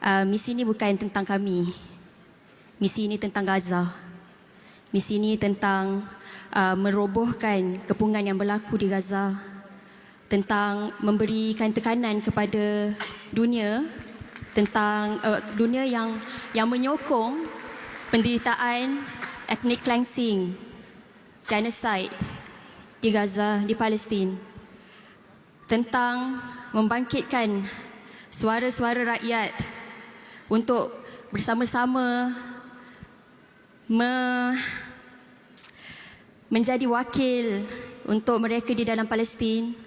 uh, misi ini bukan tentang kami. Misi ini tentang Gaza. Misi ini tentang uh, merobohkan kepungan yang berlaku di Gaza. Tentang memberikan tekanan kepada dunia tentang uh, dunia yang yang menyokong penderitaan ethnic cleansing, genocide di Gaza, di Palestin. Tentang membangkitkan suara-suara rakyat untuk bersama-sama me, menjadi wakil untuk mereka di dalam Palestin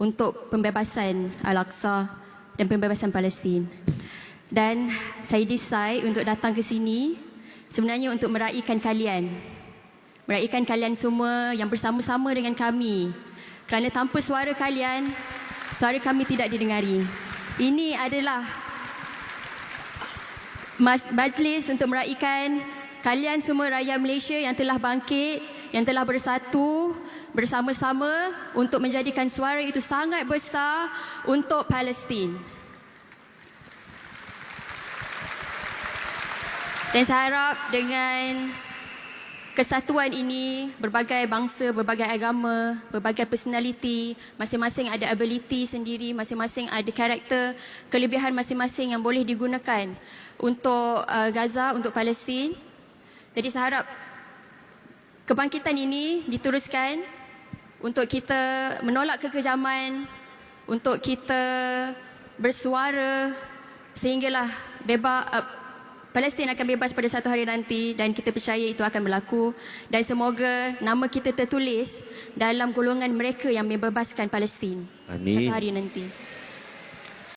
untuk pembebasan Al-Aqsa dan pembebasan Palestin. Dan saya decide untuk datang ke sini sebenarnya untuk meraihkan kalian. Meraihkan kalian semua yang bersama-sama dengan kami. Kerana tanpa suara kalian, suara kami tidak didengari. Ini adalah majlis untuk meraihkan kalian semua rakyat Malaysia yang telah bangkit, yang telah bersatu bersama-sama untuk menjadikan suara itu sangat besar untuk Palestin. Dan saya harap dengan kesatuan ini, berbagai bangsa, berbagai agama, berbagai personality, masing-masing ada ability sendiri, masing-masing ada karakter, kelebihan masing-masing yang boleh digunakan untuk uh, Gaza, untuk Palestin. Jadi saya harap kebangkitan ini diteruskan untuk kita menolak kekejaman, untuk kita bersuara sehinggalah bebas uh, Palestin akan bebas pada satu hari nanti dan kita percaya itu akan berlaku dan semoga nama kita tertulis dalam golongan mereka yang membebaskan Palestin Amin. satu hari nanti.